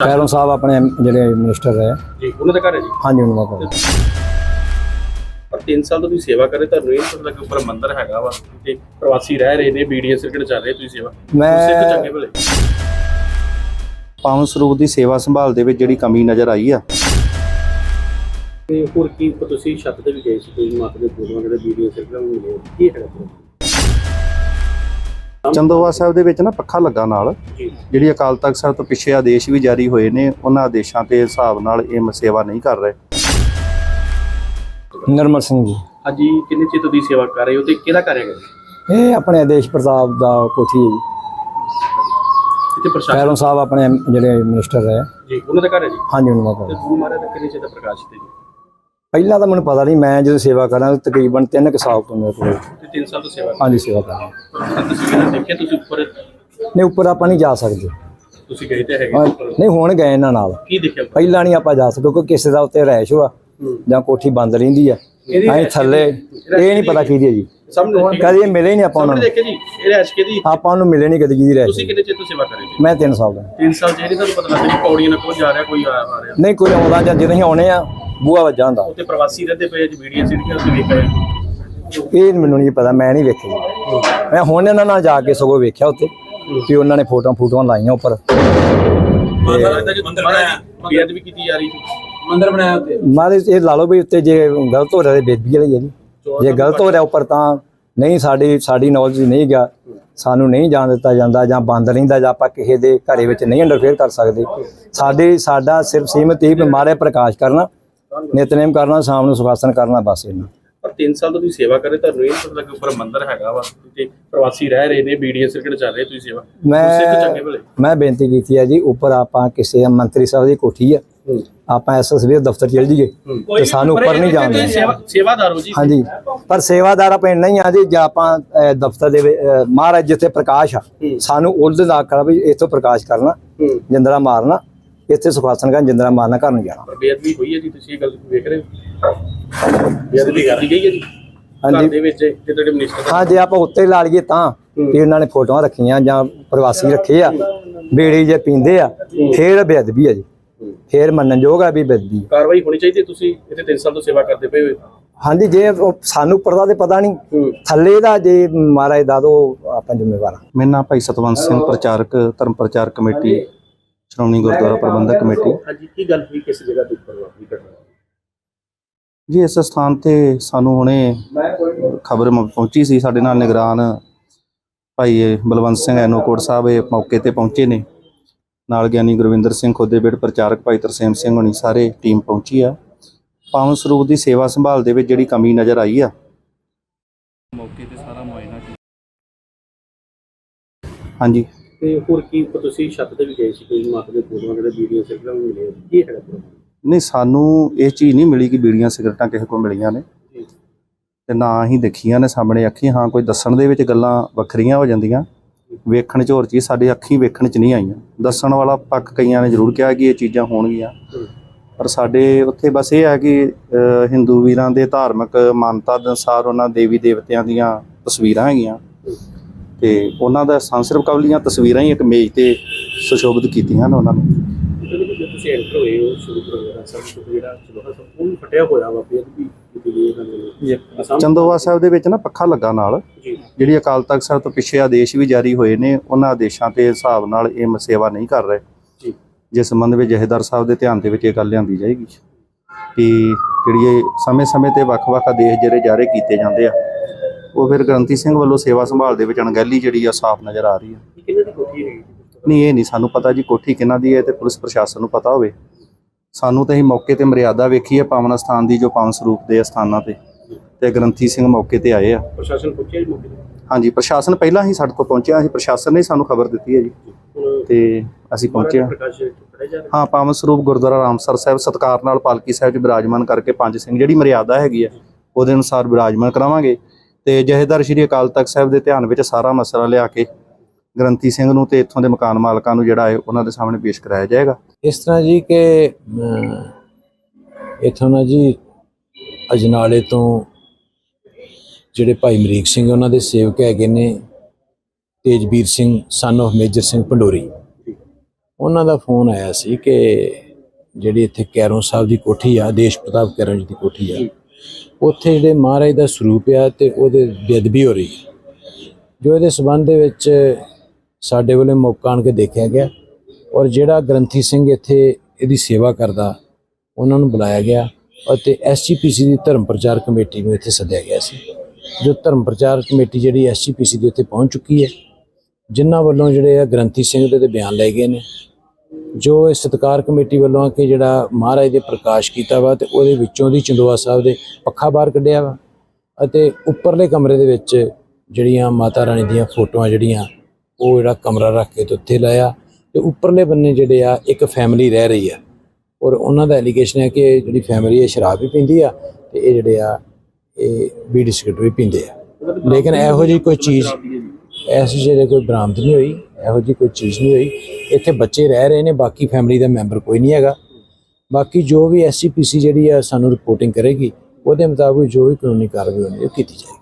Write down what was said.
ਖੈਰੋਂ ਸਾਹਿਬ ਆਪਣੇ ਜਿਹੜੇ ਮਿਨਿਸਟਰ ਰਹੇ। ਜੀ ਉਹਨਾਂ ਦਾ ਘਰ ਹੈ ਜੀ? ਹਾਂਜੀ ਉਹਨਾਂ ਦਾ ਘਰ। ਪਰ 3 ਸਾਲ ਤੋਂ ਤੁਸੀਂ ਸੇਵਾ ਕਰ ਰਹੇ ਤੁਹਾਨੂੰ ਇਹ ਪਤਾ ਕਿ ਉੱਪਰ ਮੰਦਿਰ ਹੈਗਾ ਵਾ ਤੇ ਪ੍ਰਵਾਸੀ ਰਹਿ ਰਹੇ ਨੇ ਬੀਡੀਏ ਸਰਕਟ ਚੱਲ ਰਹੀ ਤੁਸੀਂ ਸੇਵਾ? ਮੈਂ ਸਿੱਖ ਚੰਗੇ ਭਲੇ? ਪਾਵਨ ਸਰੂਪ ਦੀ ਸੇਵਾ ਸੰਭਾਲ ਦੇ ਵਿੱਚ ਜਿਹੜੀ ਕਮੀ ਨਜ਼ਰ ਆਈ ਆ। ਤੇ ਹੋਰ ਕੀ ਤੁਸੀਂ ਛੱਤ ਤੇ ਵੀ ਗਏ ਸੀ ਕੋਈ ਮਾਤਾ ਦੇ ਪੂਰਵਾਂ ਦੇ ਬੀਡੀਏ ਸਰਕਟ ਨੂੰ ਮਿਲੇ? ਕੀ ਹੈਗਾ? ਪੂਰਾ? ਚੰਦੋਵਾ ਸਾਹਿਬ ਦੇ ਵਿੱਚ ਨਾ ਪੱਖਾ ਲੱਗਾ ਨਾਲ। ਜਿਹੜੀ ਅਕਾਲ ਤਖਤ ਸਾਹਿਬ ਤੋਂ ਪਿੱਛੇ ਆਦੇਸ਼ ਵੀ ਜਾਰੀ ਹੋਏ ਨੇ ਉਹਨਾਂ ਆਦੇਸ਼ਾਂ ਤੇ ਹਿਸਾਬ ਨਾਲ ਇਹ ਮ- ਸੇਵਾ ਨਹੀਂ ਕਰ ਰਹੇ। ਨਰਮਲ ਸਿੰਘ ਜੀ। ਅੱਜ ਹੀ ਕਿੰਨੇ ਚਿਰ ਤੋਂ ਤੁਸੀਂ ਸੇਵਾ ਕਰ ਰਹੇ ਹੋ ਤੇ ਕਿਹਦਾ ਕਰ ਹੈਗਾ ਜੀ? ਇਹ ਆਪਣੇ ਆਦੇਸ਼ ਪ੍ਰਤਾਪ ਦਾ ਕੋਠੀ ਹੈ ਜੀ। ਇੱਥੇ ਪ੍ਰਸ਼ਾਸਨ ਸਾਹਿਬ ਆਪਣੇ ਜਿਹੜੇ ਮਿਨਿਸਟਰ ਰਹੇ ਜੀ ਉਹਨਾਂ ਦਾ ਘਰ ਹੈ ਜੀ? ਹਾਂਜੀ ਉਹਨਾਂ ਦਾ ਤੇ ਘਰ। ਗੁਰੂ ਮਹਾਰਾਜ ਦਾ ਕਿੰਨੇ ਚਿਰ ਦਾ ਪ੍ਰਕਾਸ਼ ਤੇ ਜੀ? ਪਹਿਲਾਂ ਤਾਂ ਮੈਨੂੰ ਪਤਾ ਨਹੀਂ ਮੈਂ ਜਦੋਂ ਸੇਵਾ ਕਰਾਂ ਤਕਰੀਬਨ 3 ਕੁ ਸਾਲ ਤੋਂ ਮੇਰੇ ਕੋਲ ਤੇ 3 ਸਾਲ ਤੋਂ ਸੇਵਾ ਹਾਂਜੀ ਸੇਵਾ ਕਰਾਂ ਤੁਸੀਂ ਦੇਖਿਆ ਤੁਸੀਂ ਉੱਪਰ ਨਹੀਂ ਉੱਪਰ ਆਪਾਂ ਨਹੀਂ ਜਾ ਸਕਦੇ ਤੁਸੀਂ ਗਏ ਤੇ ਹੈਗੇ ਹਾਂ, ਉੱਪਰ। ਨਹੀਂ ਹੁਣ ਗਏ ਇਹਨਾਂ ਨਾਲ ਕੀ ਦੇਖਿਆ? ਪਹਿਲਾਂ ਨਹੀਂ ਆਪਾਂ ਜਾ ਸਕਦੇ ਕਿਉਂਕਿ ਕਿਸੇ ਦਾ ਉੱਤੇ ਰਹਿਸ਼ ਹੋਆ। ਜਾਂ ਕੋਠੀ ਬੰਦ ਰਹਿੰਦੀ ਆ ਅਸੀਂ ਥੱਲੇ ਇਹ ਨਹੀਂ ਪਤਾ ਕਿਹਦੀ ਹੈ ਜੀ। ਸਾਹਮਣੇ ਦੇਖੀ- ਕਦੀ ਇਹ ਮਿਲੇ ਨਹੀਂ ਆਪਾਂ ਉਹਨਾਂ ਨੂੰ। ਦੇਖਿਆ ਜੀ ਇਹ ਰੈਸ਼ ਦੀ ਆਪਾਂ ਨੂੰ ਮਿਲੇ ਨਹੀਂ ਕਦੀ ਜਿਹਦੀ ਰਹਿਸ਼ ਤੁਸੀਂ ਕਿੰਨੇ ਚਿਰ ਤੋਂ ਸੇਵਾ ਕਰ ਰਹੇ ਜੀ ਮੈਂ 3 ਸਾਲ ਦਾ 3 ਸਾਲ ਨਹੀਂ ਤੁਹਾਨੂੰ ਪਤਾ ਲੱਗਦਾ ਕਿ ਪੌੜੀਆਂ ਨਾਲ ਕੋਈ ਜਾ ਰਿਹਾ ਕੋਈ ਆ ਰਿਹਾ। ਨਹੀਂ ਕੋਈ ਆਉਂਦਾ ਜਾਂ ਜਦੋਂ ਅਸੀਂ ਆਉਣੇ ਆ ਬੂਆ ਵੱਜਾ ਹੁੰਦਾ। ਉੱਥੇ ਪ੍ਰਵਾਸੀ ਰਹਿੰਦੇ ਪਏ ਅੱਜ ਵੀਡੀਓ ਸੀਡੀਆਂ ਤੁਸੀਂ ਵੇਖ ਰਹੇ ਇਹ ਮੈਨੂੰ ਨਹੀਂ ਪਤਾ ਮੈਂ ਨਹੀਂ ਵੇਖਿਆ ਜੀ। ਮੈਂ ਹੁਣ ਇਹਨਾਂ ਨਾਲ ਜਾ ਕੇ ਸਗੋਂ ਵੇਖਿਆ ਉੱਤੇ ਕਿ ਉਹਨਾਂ ਨੇ ਫੋਟੋਆਂ ਫੋਟੋਆਂ ਲਾਈਆਂ ਉੱਪਰ। ਮਾਤਾ ਲੱਗਦਾ ਕਿ ਮੰਦਰ ਵੀ ਕੀਤੀ ਜਾ ਰਹੀ ਸੀ। ਮੰਦਰ ਬਣਾਇਆ ਉੱਤੇ ਮਾਰੇ ਇਹ ਲਾ ਲਓ ਵੀ ਉੱਤੇ ਜੇ ਗਲਤ ਹੋ ਰਿਹਾ ਤੇ ਬੇਦਬੀ ਵਾਲੀ ਹੈ ਜੀ। ਜੇ ਗਲਤ ਹੋ ਰਿਹਾ ਉੱਪਰ ਤਾਂ ਨਹੀਂ ਸਾਡੀ ਸਾਡੀ ਨੌਲੇਜ ਨਹੀਂ ਗਿਆ। ਸਾਨੂੰ ਨਹੀਂ ਜਾਣ ਦਿੱਤਾ ਜਾਂਦਾ ਜਾਂ ਬੰਦ ਰਹਿੰਦਾ ਜਾਂ ਆਪਾਂ ਕਿਸੇ ਦੇ ਘਰੇ ਵਿੱਚ ਨਹੀਂ ਇੰਟਰਫੇਅਰ ਕਰ ਸਕਦੇ। ਸਾਡੇ ਸਾਡਾ ਸਿਰਫ ਸੀਮਤ ਹੀ ਮਾਰੇ ਪ੍ਰਕਾਸ਼ ਕਰਨਾ ਨਿਤਨੇਮ ਕਰਨਾ ਸ਼ਾਮ ਨੂੰ ਸੁਖਾਸਨ ਕਰਨਾ ਬਸ ਇਹਨਾਂ ਪਰ 3 ਸਾਲ ਤੋਂ ਤੁਸੀਂ ਸੇਵਾ ਕਰ ਰਹੇ ਤੁਹਾਨੂੰ ਇਹ ਪਤਾ ਕਿ ਉੱਪਰ ਮੰਦਰ ਹੈਗਾ ਵਾ ਤੇ ਪ੍ਰਵਾਸੀ ਰਹਿ ਰਹੇ ਨੇ ਬੀਡੀਏ ਸਰਕਟ ਚੱਲ ਰਹੀ ਤੁਸੀਂ ਸੇਵਾ। ਸਿੱਖ ਚੰਗੇ ਭਲੇ। ਮੈਂ ਮੈਂ ਬੇਨਤੀ ਕੀਤੀ ਹੈ ਜੀ ਉੱਪਰ ਆਪਾਂ ਕਿਸੇ ਮੰਤਰੀ ਸਾਹਿਬ ਦੀ ਕੋਠੀ ਆ ਆਪਾਂ ਐਸਐਸਬੀ ਦਫ਼ਤਰ ਚਲ ਜੀਏ ਤੇ ਸਾਨੂੰ ਉੱਪਰ ਨਹੀਂ ਜਾਣ ਸੇਵਾ ਸੇਵਾਦਾਰ ਹੋ ਜੀ। ਹਾਂਜੀ ਪਰ ਸੇਵਾਦਾਰ ਆਪਾਂ ਨਹੀਂ ਆ ਜੀ ਜੇ ਆਪਾਂ ਦਫ਼ਤਰ ਦੇ ਮਹਾਰਾਜ ਜਿੱਥੇ ਪ੍ਰਕਾਸ਼ ਆ ਸਾਨੂੰ ਉਹਦੇ ਦਾ ਆਖਣਾ ਵੀ ਇੱਥੋਂ ਪ੍ਰਕਾਸ਼ ਕਰਨਾ ਜਿੰਦਰਾ ਮਾਰਨਾ ਇੱਥੇ ਸੁਖਾਸਨ ਕਰਨ ਜਿੰਦਰਾ ਮਾਰਨਾ ਘਰ ਨੂੰ ਜਾਣਾ। ਪਰ ਬੇਅਦਬੀ ਹੋਈ ਹੈ ਜੀ ਤੁਸੀਂ ਇਹ ਗੱਲ ਵੇਖ ਰਹੇ ਹੋ? ਬੇਅਦਬੀ ਕੀਤੀ ਗਈ ਹੈ ਜੀ ਘਰ ਹਾਂਜੀ। ਦੇ ਵਿੱਚ ਤੇ ਤੁਹਾਡੇ ਮਿਨਿਸਟਰ ਹਾਂ ਜੇ ਆਪਾਂ ਉੱਤੇ ਲਾ ਲਈਏ ਤਾਂ ਕਿ ਉਹਨਾਂ ਨੇ ਫੋਟੋਆਂ ਰੱਖੀਆਂ ਜਾਂ ਪ੍ਰਵਾਸੀ ਰੱਖੇ ਆ ਬੇੜੀ ਜੇ ਪੀਂਦੇ ਆ ਫੇਰ ਬੇਅਦਬੀ ਆ ਜੀ। ਫੇਰ ਮੰਨਣਯੋਗ ਆ ਵੀ ਬੇਅਦਬੀ ਕਾਰਵਾਈ ਹੋਣੀ ਚਾਹੀਦੀ ਹੈ ਤੁਸੀਂ ਇੱਥੇ 3 ਸਾਲ ਤੋਂ ਸੇਵਾ ਕਰਦੇ ਪਏ ਹੋ ਹਾਂਜੀ ਜੇ ਉਹ ਸਾਨੂੰ ਪਰਦਾ ਤੇ ਪਤਾ ਨਹੀਂ। ਹੂੰ। ਥੱਲੇ ਦਾ ਜੇ ਮਹਾਰਾਜ ਦਾ ਦੋ ਆਪਾਂ ਜ਼ਿੰਮੇਵਾਰ ਆ। ਮੇਰਾ ਨਾਮ ਭਾਈ ਸਤਵੰਤ ਸਿੰਘ ਪ੍ਰਚਾਰਕ ਧਰਮ ਪ੍ਰਚਾਰ ਕਮੇਟੀ ਸ਼੍ਰੋਮਣੀ ਗੁਰਦੁਆਰਾ ਪ੍ਰਬੰਧਕ ਕਮੇਟੀ। ਹਾਂਜੀ ਕੀ ਗੱਲ ਹੋਈ ਕਿਸ ਜਗ੍ਹਾ ਵਾਪਰੀ ਘਟਨਾ? ਜੀ ਇਸ ਸਥਾਨ ਤੇ ਸਾਨੂੰ ਹੁਣੇ ਖਬਰ ਪਹੁੰਚੀ ਸੀ ਸਾਡੇ ਨਾਲ ਨਿਗਰਾਨ ਭਾਈ ਬਲਵੰਤ ਸਿੰਘ ਐਨੋਕੋਟ ਸਾਹਿਬ ਇਹ ਮੌਕੇ ਤੇ ਪਹੁੰਚੇ ਨੇ। ਨਾਲ ਗਿਆਨੀ ਗੁਰਵਿੰਦਰ ਸਿੰਘ ਖੋਦੇਬੇੜ ਪ੍ਰਚਾਰਕ ਭਾਈ ਤਰਸੇਮ ਸਿੰਘ ਹੋਣੀ ਸਾਰੇ ਟੀਮ ਪਹੁੰਚੀ ਆ। ਪਾਵਨ ਸਰੂਪ ਦੀ ਸੇਵਾ ਸੰਭਾਲ ਦੇ ਵਿੱਚ ਜਿਹੜੀ ਕਮੀ ਨਜ਼ਰ ਆਈ ਆ। ਮੌਕੇ ਤੇ ਸਾਰਾ ਮੁਆਇਨਾ ਹਾਂਜੀ। ਤੇ ਹੋਰ ਕੀ ਤੁਸੀਂ ਛੱਤ ਤੇ ਵੀ ਗਏ ਸੀ ਕੋਈ ਮਾਤਾ ਦੇ ਪੂਰਵਾਂ ਦੇ ਵੀਡੀਓ ਸਰਕਟ ਨੂੰ ਮਿਲੇ ਕੀ ਹੈਗਾ ਪੂਰਾ? ਨਹੀਂ ਸਾਨੂੰ ਇਹ ਚੀਜ਼ ਨਹੀਂ ਮਿਲੀ ਕਿ ਬੀੜੀਆਂ ਸਿਗਰਟਾਂ ਕਿਸੇ ਕੋਲ ਮਿਲੀਆਂ ਨੇ। ਜੀ। ਤੇ ਨਾ ਹੀ ਦੇਖੀਆਂ ਨੇ ਸਾਹਮਣੇ ਅੱਖੀ ਹਾਂ ਕੋਈ ਦੱਸਣ ਦੇ ਵਿੱਚ ਗੱਲਾਂ ਵੱਖਰੀਆਂ ਹੋ ਜਾਂਦੀਆਂ। ਵੇਖਣ 'ਚ ਹੋਰ ਚੀਜ਼ ਸਾਡੇ ਅੱਖੀ ਵੇਖਣ 'ਚ ਨਹੀਂ ਆਈਆਂ। ਦੱਸਣ ਵਾਲਾ ਪੱਕ ਕਈਆਂ ਨੇ ਜ਼ਰੂਰ ਕਿਹਾ ਕਿ ਇਹ ਚੀਜ਼ਾਂ ਹੋਣਗੀਆਂ। ਪਰ ਸਾਡੇ ਉੱਥੇ ਬਸ ਇਹ ਹੈ ਕਿ ਹਿੰਦੂ ਵੀਰਾਂ ਦੇ ਧਾਰਮਿਕ ਮਾਨਤਾ ਦੇ ਅਨੁਸਾਰ ਉਹਨਾਂ ਦੇਵੀ ਦੇਵਤਿਆਂ ਦੀਆਂ ਤਸਵੀਰਾਂ ਹੈਗੀਆਂ। ਤੇ ਉਹਨਾਂ ਦਾ ਸੰਸਰਵ ਕਵਲੀਆਂ ਤਸਵੀਰਾਂ ਹੀ ਇੱਕ ਮੇਜ਼ ਤੇ ਸੁਸ਼ੋਭਿਤ ਕੀਤੀਆਂ ਨੇ ਉਹਨਾਂ ਨੇ। ਵੀ ਤੁਸੀਂ ਐਂਟਰ ਹੋਏ ਹੋ ਸ਼ੁਰੂ ਕਰੋ ਸਭ ਕੁਝ ਜਿਹੜਾ ਚਲੋ ਸਭ ਉਹ ਫਟਿਆ ਹੋਇਆ ਵਾ ਨੇ ਅਸਾਮ ਚੰਦੋਵਾ ਸਾਹਿਬ ਦੇ ਵਿੱਚ ਨਾ ਪੱਖਾ ਲੱਗਾ ਨਾਲ। ਜੀ। ਜਿਹੜੀ ਅਕਾਲ ਤਖਤ ਸਾਹਿਬ ਤੋਂ ਪਿੱਛੇ ਆਦੇਸ਼ ਵੀ ਜਾਰੀ ਹੋਏ ਨੇ ਉਹਨਾਂ ਆਦੇਸ਼ਾਂ ਤੇ ਹਿਸਾਬ ਨਾਲ ਇਹ ਸੇਵਾ ਨਹੀਂ ਕਰ ਰਹੇ। ਜੀ। ਜਿਸ ਸੰਬੰਧ ਵਿੱਚ ਜਹੇਦਾਰ ਸਾਹਿਬ ਦੇ ਧਿਆਨ ਦੇ ਵਿੱਚ ਇਹ ਗੱਲ ਲਿਆਂਦੀ ਜਾਏਗੀ। ਕਿ ਜਿਹੜੀ ਇਹ ਸਮੇਂ-ਸਮੇਂ ਤੇ ਵੱਖ-ਵੱਖ ਆਦੇਸ਼ ਜਿਹੜੇ ਜਾਰੀ ਕੀਤੇ ਜਾਂਦੇ ਆ ਉਹ ਫਿਰ ਗ੍ਰੰਥੀ ਸਿੰਘ ਵੱਲੋਂ ਸੇਵਾ ਸੰਭਾਲ ਦੇ ਵਿੱਚ ਅਣਗਹਿਲੀ ਜਿਹੜੀ ਆ ਸਾਫ਼ ਨਜ਼ਰ ਆ ਰਹੀ ਆ। ਇਹ ਕਿੰਨੇ ਦੀ ਕੋਠੀ ਹੈਗੀ ਨਹੀਂ ਇਹ ਨਹੀਂ ਸਾਨੂੰ ਪਤਾ ਜੀ ਕੋਠੀ ਕਿਹਨਾਂ ਦੀ ਹੈ ਤੇ ਪੁਲਿਸ ਪ੍ਰਸ਼ਾਸਨ ਨੂੰ ਪਤਾ ਹੋਵੇ। ਸਾਨੂੰ ਤਾਂ ਅਸੀਂ ਮੌਕੇ ਤੇ ਮਰਿਆਦਾ ਵੇਖੀ ਹੈ ਪਾਵਨ ਸਥਾਨ ਦੀ ਜੋ ਪਾਵਨ ਸਰੂਪ ਦੇ ਸਥਾਨਾਂ ਤੇ। ਤੇ ਗ੍ਰੰਥੀ ਸਿੰਘ ਮੌਕੇ ਤੇ ਆਏ ਆ। ਪ੍ਰਸ਼ਾਸਨ ਪੁੱਛਿਆ ਜੀ ਮੌਕੇ ਤੇ? ਹਾਂਜੀ ਪ੍ਰਸ਼ਾਸਨ ਪਹਿਲਾਂ ਹੀ ਸਾਡੇ ਕੋਲ ਪਹੁੰਚਿਆ। ਸੀ ਪ੍ਰਸ਼ਾਸਨ ਨੇ ਸਾਨੂੰ ਖਬਰ ਦਿੱਤੀ ਹੈ ਜੀ। ਤੇ ਅਸੀਂ ਪਹੁੰਚੇ ਹਾਂ। ਹਾਂ ਪਾਵਨ ਸਰੂਪ ਗੁਰਦੁਆਰਾ ਰਾਮਸਰ ਸਾਹਿਬ ਸਤਕਾਰ ਨਾਲ ਪਾਲਕੀ ਸਾਹਿਬ 'ਚ ਬਿਰਾਜਮਾਨ ਕਰਕੇ ਪੰਜ ਸਿੰਘ ਜਿਹੜੀ ਮਰਿਆਦਾ ਹੈਗੀ ਆ ਉਹਦੇ ਅਨੁਸਾਰ ਬਿਰਾਜਮਾਨ ਕਰਾਵਾਂਗੇ। ਤੇ ਜਹੇਦਾਰ ਸ਼੍ਰੀ ਅਕਾਲ ਤਖਤ ਸਾਹਿਬ ਦੇ ਧਿਆਨ ਵਿੱਚ ਸਾਰਾ ਮਸਲਾ ਲਿਆ ਕੇ ਗ੍ਰੰਥੀ ਸਿੰਘ ਨੂੰ ਤੇ ਇੱਥੋਂ ਦੇ ਮਕਾਨ ਮਾਲਕਾਂ ਨੂੰ ਜਿਹੜਾ ਹੈ ਉਹਨਾਂ ਦੇ ਸਾਹਮਣੇ ਪੇਸ਼ ਕਰਾਇਆ ਜਾਏਗਾ। ਇਸ ਤਰ੍ਹਾਂ ਜੀ ਕਿ ਅਮ, ਇੱਥੋਂ ਨਾ ਜੀ ਅਜਨਾਲੇ ਤੋਂ ਜਿਹੜੇ ਭਾਈ ਮਰੀਕ ਸਿੰਘ ਉਹਨਾਂ ਦੇ ਸੇਵਕ ਹੈਗੇ ਨੇ Tejvir Singh son of Major Singh Pandori. ਉਹਨਾਂ ਦਾ ਫੋਨ ਆਇਆ ਸੀ ਕਿ ਜਿਹੜੀ ਇੱਥੇ ਕੈਰੋਂ ਸਾਹਿਬ ਦੀ ਕੋਠੀ ਆ, ਦੇਸ਼ ਪ੍ਰਤਾਪ ਕੈਰੋਂ ਜੀ ਦੀ ਕੋਠੀ ਆ, ਉੱਥੇ ਜਿਹੜੇ ਮਹਾਰਾਜ ਦਾ ਸਰੂਪ ਆ ਤੇ ਉਹਦੇ ਬੇਅਦਬੀ ਹੋ ਰਹੀ ਹੈ ਜੋ ਇਹਦੇ ਸਬੰਧ ਦੇ ਵਿੱਚ ਸਾਡੇ ਵੱਲੋਂ ਮੌਕਾ ਆਣ ਕੇ ਦੇਖਿਆ ਗਿਆ ਔਰ ਜਿਹੜਾ ਗ੍ਰੰਥੀ ਸਿੰਘ ਇੱਥੇ ਇਹਦੀ ਸੇਵਾ ਕਰਦਾ, ਉਹਨਾਂ ਨੂੰ ਬੁਲਾਇਆ ਗਿਆ ਅਤੇ ਐਸਜੀਪੀਸੀ ਦੀ ਧਰਮ ਪ੍ਰਚਾਰ ਕਮੇਟੀ ਨੂੰ ਇੱਥੇ ਸੱਦਿਆ ਗਿਆ ਸੀ। ਜੋ ਧਰਮ ਪ੍ਰਚਾਰ ਕਮੇਟੀ ਜਿਹੜੀ ਐਸਜੀਪੀਸੀ ਦੇ ਉੱਤੇ ਪਹੁੰਚ ਚੁੱਕੀ ਹੈ, ਜਿਨ੍ਹਾਂ ਵੱਲੋਂ ਜਿਹੜੇ ਆ ਗ੍ਰੰਥੀ ਸਿੰਘ ਦੇ ਤੇ ਬਿਆਨ ਲਏ ਗਏ ਨੇ, ਜੋ ਇਹ ਸਤਕਾਰ ਕਮੇਟੀ ਵੱਲੋਂ ਕਿ ਜਿਹੜਾ ਮਹਾਰਾਜ ਦੇ ਪ੍ਰਕਾਸ਼ ਕੀਤਾ ਵਾ ਤੇ ਉਹਦੇ ਵਿੱਚੋਂ ਦੀ ਚੰਦੋਆ ਸਾਹਿਬ ਦੇ ਪੱਖਾ ਬਾਹਰ ਕੱਢਿਆ ਵਾ ਅਤੇ ਉੱਪਰਲੇ ਕਮਰੇ ਦੇ ਵਿੱਚ ਜਿਹੜੀਆਂ ਮਾਤਾ ਰਾਣੀ ਦੀਆਂ ਫੋਟੋਆਂ ਜਿਹੜੀਆਂ, ਉਹ ਜਿਹੜਾ ਕਮਰਾ ਰੱਖ ਕੇ ਤੇ ਉੱਥੇ ਲਾਇਆ ਤੇ ਉੱਪਰਲੇ ਬੰਨੇ ਜਿਹੜੇ ਆ, ਇੱਕ ਫੈਮਿਲੀ ਰਹਿ ਰਹੀ ਆ ਔਰ ਉਹਨਾਂ ਦਾ ਐਲੀਗੇਸ਼ਨ ਹੈ ਕਿ ਜਿਹੜੀ ਫੈਮਿਲੀ ਇਹ ਸ਼ਰਾਬ ਵੀ ਪੀਂਦੀ ਆ ਤੇ ਇਹ ਜਿਹੜੇ ਆ ਇਹ ਬੀੜੀ ਸਿਗਰਟ ਵੀ ਪੀਂਦੇ ਆ। ਲੇਕਿਨ ਇਹੋ ਜਿਹੀ ਕੋਈ ਚੀਜ਼, ਐਸੀ ਜਿਹੜੇ ਕੋਈ ਬਰਾਮਦ ਨਹੀਂ ਹੋਈ, ਇਹੋ ਜਿਹੀ ਕੋਈ ਚੀਜ਼ ਨਹੀਂ ਹੋਈ। ਇੱਥੇ ਬੱਚੇ ਰਹਿ ਰਹੇ ਨੇ, ਬਾਕੀ ਫੈਮਿਲੀ ਦਾ ਮੈਂਬਰ ਕੋਈ ਨਹੀਂ ਹੈਗਾ। ਬਾਕੀ ਜੋ ਵੀ ਐਸਜੀਪੀਸੀ ਜਿਹੜੀ ਆ ਸਾਨੂੰ ਰਿਪੋਰਟਿੰਗ ਕਰੇਗੀ, ਉਹਦੇ ਮੁਤਾਬਕ ਜੋ ਵੀ ਕਾਨੂੰਨੀ ਕਾਰਵਾਈ ਹੋਣੀ, ਉਹ ਕੀਤੀ ਜਾਏਗੀ।